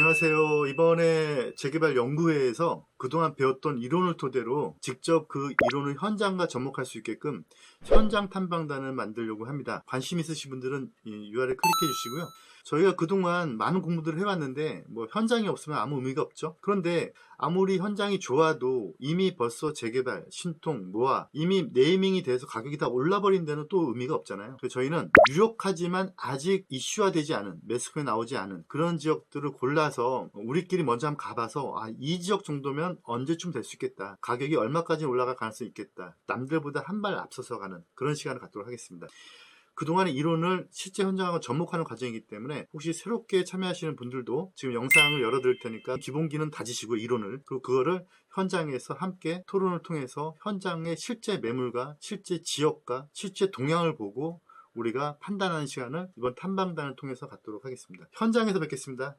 안녕하세요. 이번에 재개발 연구회에서 그동안 배웠던 이론을 토대로 직접 그 이론을 현장과 접목할 수 있게끔 현장 탐방단을 만들려고 합니다. 관심 있으신 분들은 이 URL 클릭해 주시고요. 저희가 그동안 많은 공부들을 해왔는데 뭐 현장이 없으면 아무 의미가 없죠. 그런데 아무리 현장이 좋아도 이미 벌써 재개발, 신통, 모아 이미 네이밍이 돼서 가격이 다 올라버린 데는 또 의미가 없잖아요. 그래서 저희는 유력하지만 아직 이슈화되지 않은 매스컴에 나오지 않은 그런 지역들을 골라 서 우리끼리 먼저 한번 가봐서 아, 이 지역 정도면 언제쯤 될 수 있겠다. 가격이 얼마까지 올라갈 가능성이 있겠다. 남들보다 한 발 앞서서 가는 그런 시간을 갖도록 하겠습니다. 그동안의 이론을 실제 현장하고 접목하는 과정이기 때문에 혹시 새롭게 참여하시는 분들도 지금 영상을 열어드릴 테니까 기본기는 다지시고 이론을 그리고 그거를 현장에서 함께 토론을 통해서 현장의 실제 매물과 실제 지역과 실제 동향을 보고 우리가 판단하는 시간을 이번 탐방단을 통해서 갖도록 하겠습니다. 현장에서 뵙겠습니다.